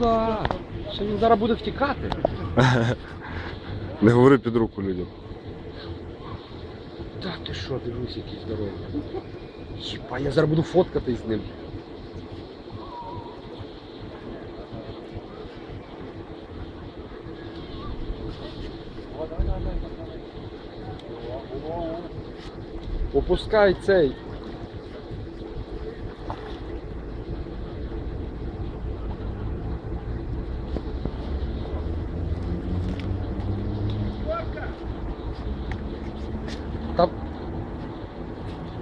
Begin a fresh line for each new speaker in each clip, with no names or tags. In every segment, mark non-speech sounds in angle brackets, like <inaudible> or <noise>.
Да. Ще він зараз буде втікати. <laughs>
Не говори під руку людям.
Та ти що, дивись, який здоровий. Єпа, я зараз буду фоткатись з ним. Опускай цей. Та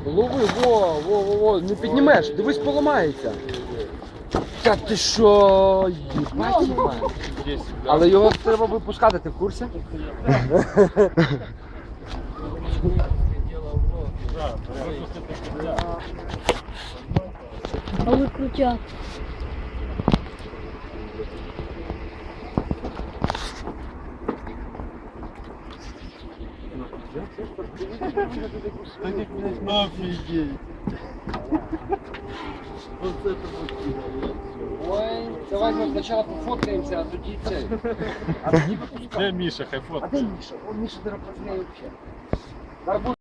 Лови, во, во, во, во, не піднімеш, дивись, поламається. Та ти що, їбать ламає. Але його треба випускати, ти в курсі? <laughs>
А виключати.
Офигеть. Вот это вот.
Ой, давай ми спочатку пофоткаємося, а тоді цей. А тоді випускаємо.
Где Миша, хай
А де Міша? О, Міша зараз познає взагалі. Зараз буде